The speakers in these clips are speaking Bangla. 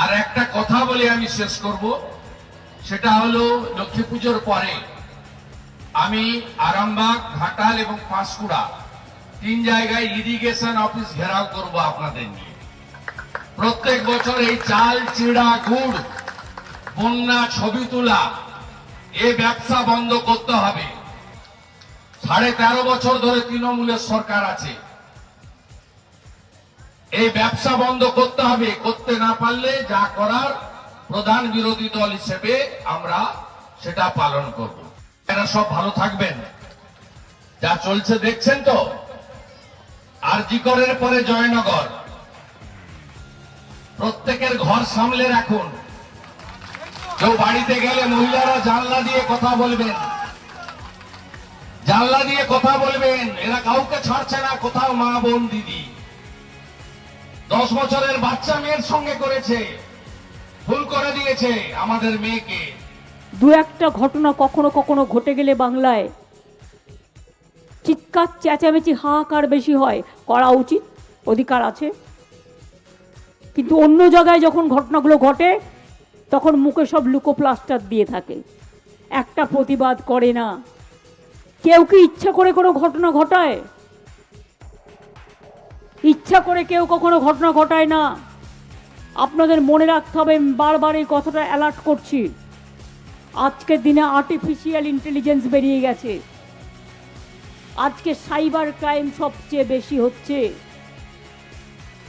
আর একটা কথা বলে আমি শেষ করব, সেটা হলো লক্ষ্মী পুজোর পরে আমি আরামবাগ, ঘাটাল এবং পাঁশকুড়া তিন জায়গায় ইরিগেশন অফিস ঘেরাও করব আপনাদের নিয়ে। প্রত্যেক বছর এই চাল, চিড়া, গুড়, বন্যা, ছবি তোলা, এ ব্যবসা বন্ধ করতে হবে। সাড়ে তেরো বছর ধরে তৃণমূলের সরকার আছে। এই ব্যবসা বন্ধ করতে হবে। করতে না পারলে যা করার প্রধান বিরোধী দল হিসেবে আমরা সেটা পালন করব। এরা সব ভালো থাকবেন। যা চলছে দেখছেন তো? আর জিকরের পরে জয়নগর। প্রত্যেকের ঘর সামলে রাখুন। কেউ বাড়িতে গেলে মহিলারা জানলা দিয়ে কথা বলবেন। জানলা দিয়ে কথা বলবেন। এরা কাউকে ছাড়ছে না। কোথাও মা বোন, দিদি। দশ বছরের বাচ্চা মেয়ের সঙ্গে করেছে। ভুল করে দিয়েছে আমাদের মেয়েকে। দু একটা ঘটনা কখনো কখনো ঘটে গেলে বাংলায় চিৎকার, চেঁচামেচি, হাহাকার বেশি হয়। করা উচিত, অধিকার আছে। কিন্তু অন্য জায়গায় যখন ঘটনাগুলো ঘটে, তখন মুখে সব লুকো প্লাস্টার দিয়ে থাকে। একটা প্রতিবাদ করে না। কেউ কি ইচ্ছা করে কোনো ঘটনা ঘটায়? ইচ্ছা করে কেউ কখনো ঘটনা ঘটায় না। আপনাদের মনে রাখতে হবে বারবার এই কথাটা অ্যালার্ট করছি। আজকের দিনে আর্টিফিশিয়াল ইন্টেলিজেন্স বেরিয়ে গেছে। আজকে সাইবার ক্রাইম সবচেয়ে বেশি হচ্ছে।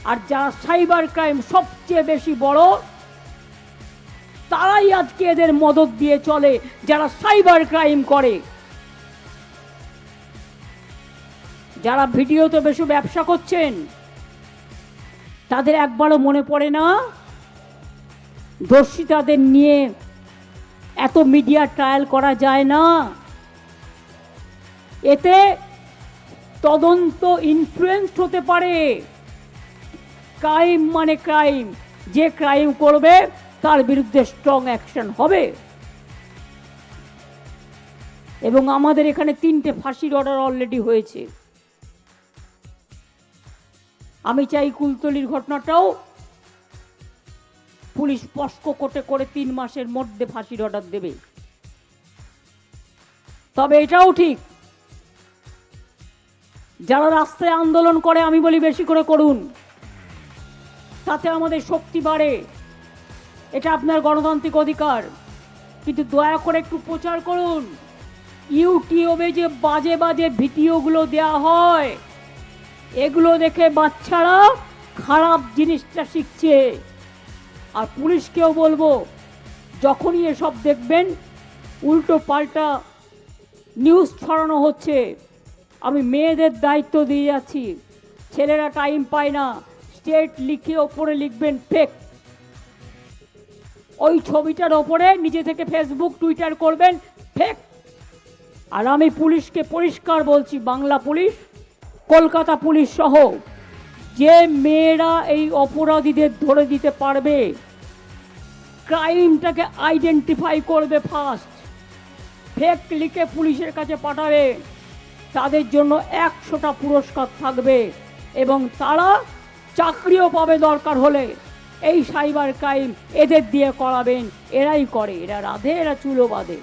আর যারা সাইবার ক্রাইম সবচেয়ে বেশি বড়, তারাই আজকে এদের মদত দিয়ে চলে, যারা সাইবার ক্রাইম করে। যারা ভিডিওতে বেশি ব্যবসা করছেন, তাদের একবারও মনে পড়ে না? দর্শিতাদের নিয়ে এত মিডিয়া ট্রায়াল করা যায় না? এতে তদন্ত ইনফ্লুয়েন্সড হতে পারে। ক্রাইম মানে ক্রাইম যে ক্রাইম করবে, তার বিরুদ্ধে স্ট্রং অ্যাকশন হবে। এবং আমাদের এখানে তিনটে ফাঁসির অর্ডার অলরেডি হয়েছে। আমি চাই কুলতলির ঘটনাটাও পুলিশ স্পষ্ট কোটে করে তিন মাসের মধ্যে ফাঁসির অর্ডার দেবে। তবে এটাও ঠিক, যারা রাস্তায় আন্দোলন করে আমি বলি বেশি করে করুন, তাতে আমাদের শক্তি বাড়ে, এটা আপনার গণতান্ত্রিক অধিকার। কিন্তু দয়া করে একটু প্রচার করুন, ইউটিউবে যে বাজে বাজে ভিডিওগুলো দেয়া হয় এগুলো দেখে বাচ্চারা খারাপ জিনিসটা শিখছে। আর পুলিশকেও বলব, যখনই এসব দেখবেন উল্টো পাল্টা নিউজ ছড়ানো হচ্ছে। আমি মেয়েদের দায়িত্ব দিয়ে যাচ্ছি। ছেলেরা টাইম পায় না। স্টেট লিখে ওপরে লিখবেন ফেক ওই ছবিটার ওপরে নিজে থেকে ফেসবুক টুইটার করবেন ফেক আর আমি পুলিশকে পরিষ্কার বলছি, বাংলা পুলিশ কলকাতা পুলিশ সহ যে মেয়েরা এই অপরাধীদের ধরে দিতে পারবে, ক্রাইমটাকে আইডেন্টিফাই করবে ফার্স্ট। ফেক লিখে পুলিশের কাছে পাঠাবে, তাদের জন্য একশোটা পুরস্কার থাকবে এবং তারা চাকরিও পাবে দরকার হলে। এই সাইবার ক্রাইম এদের দিয়ে করাবেন, এরাই করে, এরা রাধে, এরা চুলো বাঁধে